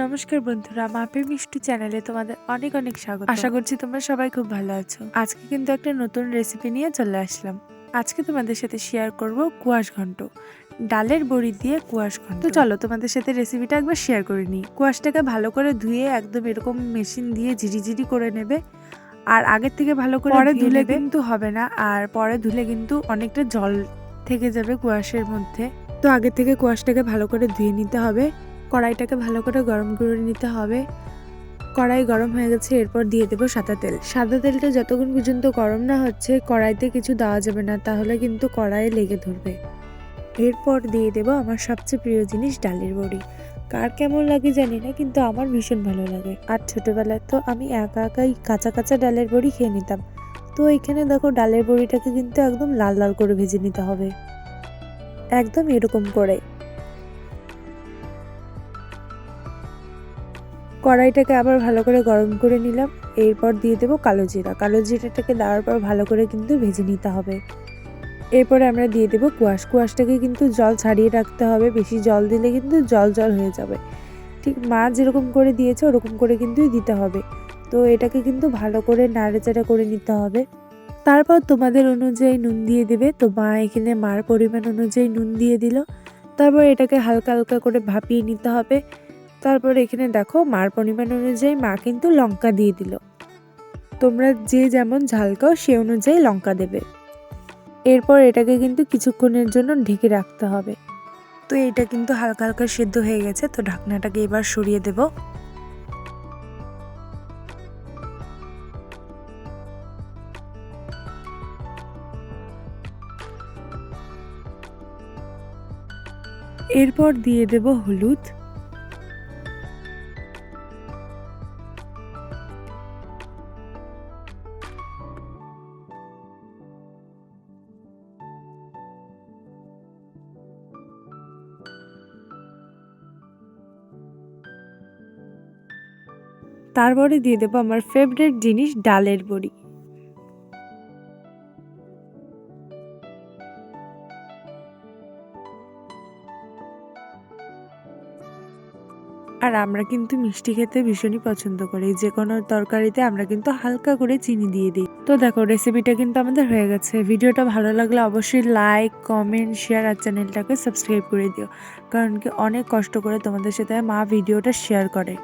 নমস্কার বন্ধুরা মাপে মিষ্টু চ্যানেলে তোমাদের অনেক অনেক স্বাগত। আশা করছি তোমরা সবাই খুব ভালো আছো। আজকে কিন্তু একটা নতুন রেসিপি নিয়ে চলে আসলাম। আজকে তোমাদের সাথে শেয়ার করব কুয়াশ ঘন্ট। ডালের বড়ি দিয়ে কুয়াশ ঘন্ট। তো চলো তোমাদের সাথে রেসিপিটা একবার শেয়ার করে নিই। কুয়াশটাকে ভালো করে ধুয়ে একদম এরকম মেশিন দিয়ে ঝিরিঝিরি করে নেবে। আর আগের থেকে ভালো করে পরে ধুলে কিন্তু হবে না। আর পরে ধুলে কিন্তু অনেকটা জল থেকে যাবে কুয়াশের মধ্যে। তো আগে থেকে কুয়াশটাকে ভালো করে ধুয়ে নিতে হবে। কড়াইটাকে ভালো করে গরম করে নিতে হবে। কড়াই গরম হয়ে গেছে, এরপর দিয়ে দেবো সাদা তেল। সাদা তেলটা যতক্ষণ পর্যন্ত গরম না হচ্ছে, কড়াইতে কিছু দেওয়া যাবে না, তাহলে কিন্তু কড়াইয়ে লেগে ধরবে। এরপর দিয়ে দেবো আমার সবচেয়ে প্রিয় জিনিস ডালের বড়ি। কার কেমন লাগে জানি না, কিন্তু আমার ভীষণ ভালো লাগে। আর ছোটোবেলায় তো আমি একা একাই কাঁচা কাঁচা ডালের বড়ি খেয়ে নিতাম। তো এখানে দেখো ডালের বড়িটাকে কিন্তু একদম লাল লাল করে ভেজে নিতে হবে। একদম এরকম করে। কড়াইটাকে আবার ভালো করে গরম করে নিলাম। এরপর দিয়ে দেবো কালো জিরা। কালো জিরাটাকে দেওয়ার পর ভালো করে কিন্তু ভেজে নিতে হবে। এরপরে আমরা দিয়ে দেবো কুয়াশ। কুয়াশটাকে কিন্তু জল ছাড়িয়ে রাখতে হবে। বেশি জল দিলে কিন্তু জল জল হয়ে যাবে। ঠিক মা যেরকম করে দিয়েছে ওরকম করে কিন্তু দিতে হবে। তো এটাকে কিন্তু ভালো করে নাড়াচাড়া করে নিতে হবে। তারপর তোমাদের অনুযায়ী নুন দিয়ে দেবে। তো মা এখানে মার পরিমাণ অনুযায়ী নুন দিয়ে দিল। তারপর এটাকে হালকা হালকা করে ভাপিয়ে নিতে হবে। তারপর এখানে দেখো, মার পরিমাণ অনুযায়ী মা কিন্তু লঙ্কা দিয়ে দিল। তোমরা যে যেমন ঝাল খাও, সে অনুযায়ী লঙ্কা দেবে। এরপর এটাকে কিন্তু কিছুক্ষণের জন্য ঢেকে রাখতে হবে। তো এটা কিন্তু হালকা হালকা সেদ্ধ হয়ে গেছে, তো ঢাকনাটাকে এবার সরিয়ে দেব। এরপর দিয়ে দেব হলুদ। তারপরে দিয়ে দেবো আমার ফেভারিট জিনিস ডালের বড়ি। আর আমরা কিন্তু মিষ্টি খেতে ভীষণই পছন্দ করি, যে কোনো তরকারিতে আমরা কিন্তু হালকা করে চিনি দিয়ে দিই। তো দেখো রেসিপিটা কিন্তু আমাদের হয়ে গেছে। ভিডিওটা ভালো লাগলে অবশ্যই লাইক কমেন্ট শেয়ার আর চ্যানেলটাকে সাবস্ক্রাইব করে দিও, কারণ কি অনেক কষ্ট করে তোমাদের সাথে মা ভিডিওটা শেয়ার করে।